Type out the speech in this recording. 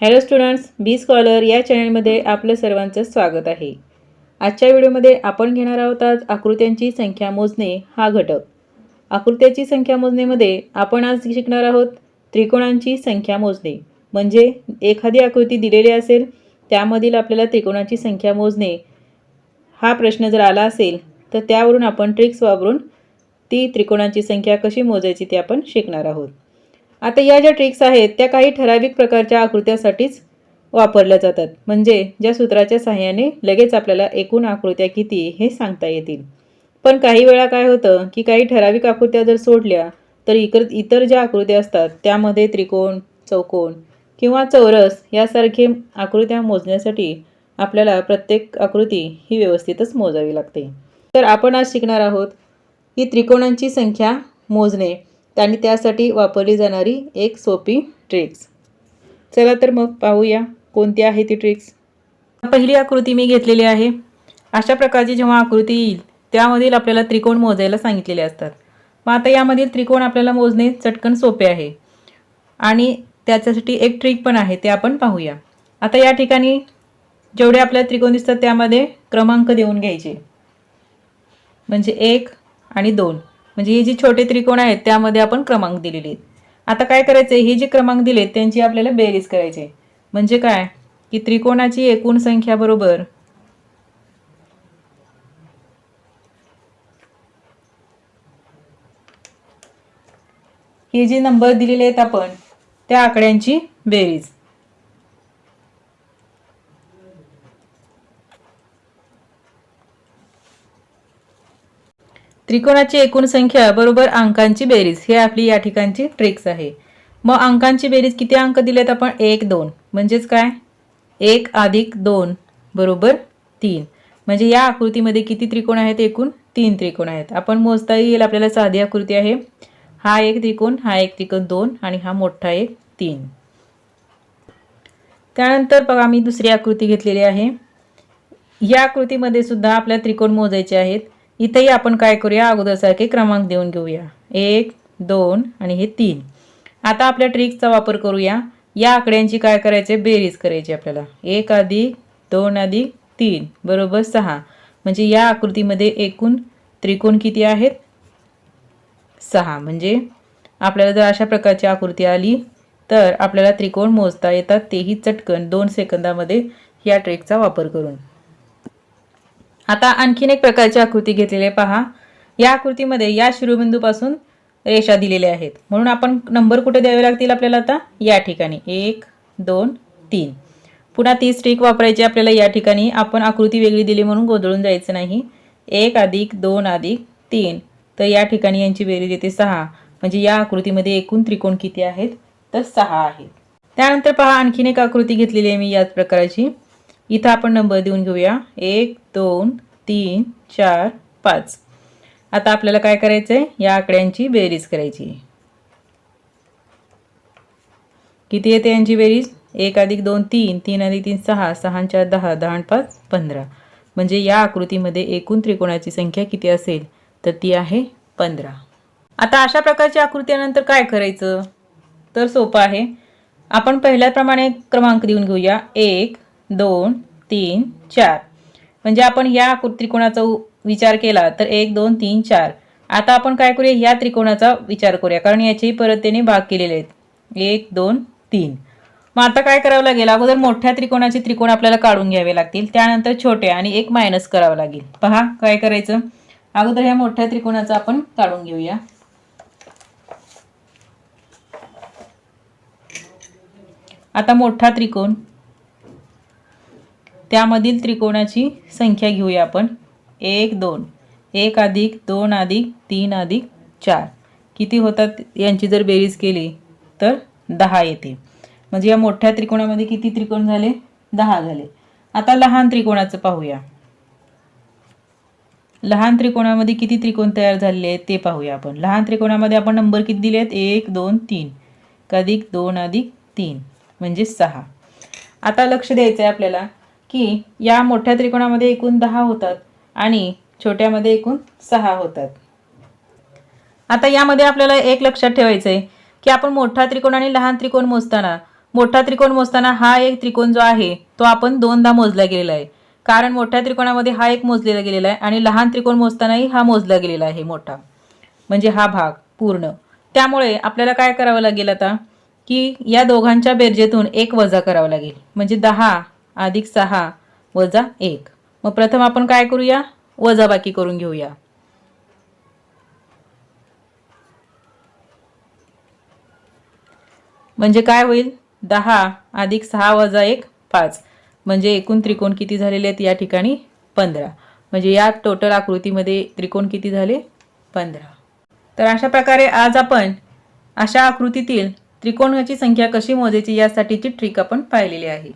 Hello students बी scholar या चॅनलमध्ये आपलं सर्वांचं स्वागत आहे. आजच्या व्हिडिओमध्ये आपण घेणार आहोत आज आकृत्यांची संख्या मोजणे हा घटक. आकृत्याची संख्या मोजणेमध्ये आपण आज शिकणार आहोत त्रिकोणांची संख्या मोजणे. म्हणजे एखादी आकृती दिलेली असेल त्यामधील आपल्याला त्रिकोणाची संख्या मोजणे हा प्रश्न जर आला असेल तर त्यावरून आपण ट्रिक्स वापरून ती त्रिकोणांची संख्या कशी मोजायची ते आपण शिकणार आहोत. आता या ज्या ट्रिक्स आहेत त्या काही ठराविक प्रकारच्या आकृत्यासाठीच वापरल्या जातात. म्हणजे ज्या सूत्राच्या सहाय्याने लगेच आपल्याला एकूण आकृत्या किती हे सांगता येतील. पण काही वेळा काय होतं की काही ठराविक आकृत्या जर सोडल्या तर इतर इतर ज्या आकृत्या असतात त्यामध्ये त्रिकोण चौकोन किंवा चौरस यासारखे आकृत्या मोजण्यासाठी आपल्याला प्रत्येक आकृती ही व्यवस्थितच मोजावी लागते. तर आपण आज शिकणार आहोत की त्रिकोणांची संख्या मोजणे. आणि त्यासाठी वापरली जाणारी एक सोपी ट्रिक्स चला तर मग पाहूया कोणती आहे ती ट्रिक्स पहिली आकृती मी घेतलेली आहे. अशा प्रकारची जेव्हा आकृती येईल त्यामधील आपल्याला त्रिकोण मोजायला सांगितलेले असतात. मग आता यामधील त्रिकोण आपल्याला मोजणे चटकन सोपे आहे. आणि त्याच्यासाठी एक ट्रिक पण आहे ते आपण पाहूया. आता या ठिकाणी जेवढे आपल्याला त्रिकोण दिसतात त्यामध्ये क्रमांक देऊन घ्यायचे. म्हणजे एक आणि दोन. म्हणजे हे जे छोटे त्रिकोण आहेत त्यामध्ये आपण क्रमांक दिलेले आहेत. आता काय करायचे हे जे क्रमांक दिलेत त्यांची आपल्याला बेरीज करायची म्हणजे काय? की त्रिकोणाची एकूण संख्या बरोबर हे जे नंबर दिलेले आहेत आपण त्या आकड्यांची बेरीज. त्रिकोणाची एकूण संख्या बरोबर अंकांची बेरीज. हे आपली या ठिकाणची ट्रिक्स आहे. मग अंकांची बेरीज किती अंक दिलेत आपण? एक दोन. म्हणजेच काय? एक अधिक दोन बरोबर तीन. म्हणजे या आकृतीमध्ये किती त्रिकोण आहेत? एकूण तीन त्रिकोण आहेत. आपण मोजता येईल आपल्याला साधी आकृती आहे. हा एक त्रिकोण हा एक त्रिकोण दोन आणि हा मोठा एक तीन. त्यानंतर बघा मी दुसरी आकृती घेतलेली आहे. या आकृतीमध्ये सुद्धा आपल्या त्रिकोण मोजायचे आहेत. इथेही आपण काय करूया? अगोदरसारखे क्रमांक देऊन घेऊया. एक दोन आणि हे तीन. आता आपल्या ट्रिक्सचा वापर करूया. या आकड्यांची काय करायचे? बेरीज करायची आपल्याला. एक अधिक दोन अधिक तीन बरोबर सहा. म्हणजे या आकृतीमध्ये एकूण त्रिकोण किती आहेत? सहा. म्हणजे आपल्याला जर अशा प्रकारची आकृती आली तर आपल्याला त्रिकोण मोजता येतात. तेही चटकन दोन सेकंदामध्ये या ट्रेकचा वापर करून. आता आणखीन एक प्रकारची आकृती घेतलेली पहा या आकृतीमध्ये या शिरोबिंदूपासून रेषा दिलेल्या आहेत. म्हणून आपण नंबर कुठे द्यावे लागतील आपल्याला आता? या ठिकाणी. एक दोन तीन. पुन्हा ती स्ट्रीक वापरायची आपल्याला या ठिकाणी. आपण आकृती वेगळी दिली म्हणून गोंधळून जायचं नाही. एक अधिक दोन अधिक तीन. तर या ठिकाणी यांची बेरीज येते सहा. म्हणजे या आकृतीमध्ये एकूण त्रिकोण किती आहेत? तर सहा आहेत. त्यानंतर पहा आणखीन एक आकृती घेतलेली आहे मी याच प्रकारची. इथं आपण नंबर देऊन घेऊया. एक दोन तीन चार पाच. आता आपल्याला काय करायचं आहे या आकड्यांची बेरीज करायची. किती येते यांची बेरीज? एक अधिक दोन तीन. तीन अधिक तीन सहा. सहा चार दहा. दहा पाच पंधरा. म्हणजे या आकृतीमध्ये एकूण त्रिकोणाची संख्या किती असेल? तर ती आहे पंधरा. आता अशा प्रकारच्या आकृत्यानंतर काय करायचं? तर सोपं आहे. आपण पहिल्याप्रमाणे क्रमांक देऊन घेऊया. एक दोन तीन चार. म्हणजे आपण या त्रिकोणाचा विचार केला तर एक दोन तीन चार. आता आपण काय करूया? या त्रिकोणाचा विचार करूया. कारण याचेही परत त्याने भाग केलेले आहेत. एक दोन तीन. मग आता काय करावं लागेल? अगोदर मोठ्या त्रिकोणाचे त्रिकोण आपल्याला काढून घ्यावे लागतील. त्यानंतर छोटे आणि एक मायनस करावं लागेल. पहा काय करायचं? अगोदर ह्या मोठ्या त्रिकोणाचा आपण काढून घेऊया. आता मोठा त्रिकोण. त्यामधील त्रिकोणाची संख्या घेऊया आपण. एक दोन. एक अधिक दोन अधिक तीन अधिक चार. किती होतात यांची जर बेरीज केली तर दहा येते. म्हणजे या मोठ्या त्रिकोणामध्ये किती त्रिकोण झाले? दहा झाले. आता लहान त्रिकोणाचं पाहूया. लहान त्रिकोणामध्ये किती त्रिकोण तयार झालेले आहेत ते पाहूया आपण. लहान त्रिकोणामध्ये आपण नंबर किती दिले आहेत? एक दोन तीन. अधिक दोन अधिक तीन. म्हणजे सहा. आता लक्ष द्यायचं आहे आपल्याला. की या मोठ्या त्रिकोणामध्ये एकूण दहा होतात आणि छोट्यामध्ये एकूण सहा होतात. आता यामध्ये आपल्याला एक लक्षात ठेवायचं आहे की आपण मोठा त्रिकोण आणि लहान त्रिकोण मोजताना मोठा त्रिकोण मोजताना हा एक त्रिकोण जो आहे तो आपण दोनदा मोजला गेलेला आहे. कारण मोठ्या त्रिकोणामध्ये हा एक मोजलेला गेलेला आहे आणि लहान त्रिकोण मोजतानाही हा मोजला गेलेला आहे मोठा. म्हणजे हा भाग पूर्ण. त्यामुळे आपल्याला काय करावं लागेल आता? की या दोघांच्या बेरजेतून एक वजा करावा लागेल. म्हणजे दहा अधिक सहा वजा एक. मग प्रथम आपण काय करूया? वजाबाकी करून घेऊया. म्हणजे काय होईल? दहा अधिक सहा वजा एक पाच. म्हणजे एकूण त्रिकोण किती झालेले आहेत या ठिकाणी? पंधरा. म्हणजे या टोटल आकृतीमध्ये त्रिकोण किती झाले? पंधरा. तर अशा प्रकारे आज आपण अशा आकृतीतील त्रिकोणाची संख्या कशी मोजायची यासाठीची ट्रिक आपण पाहिलेली आहे.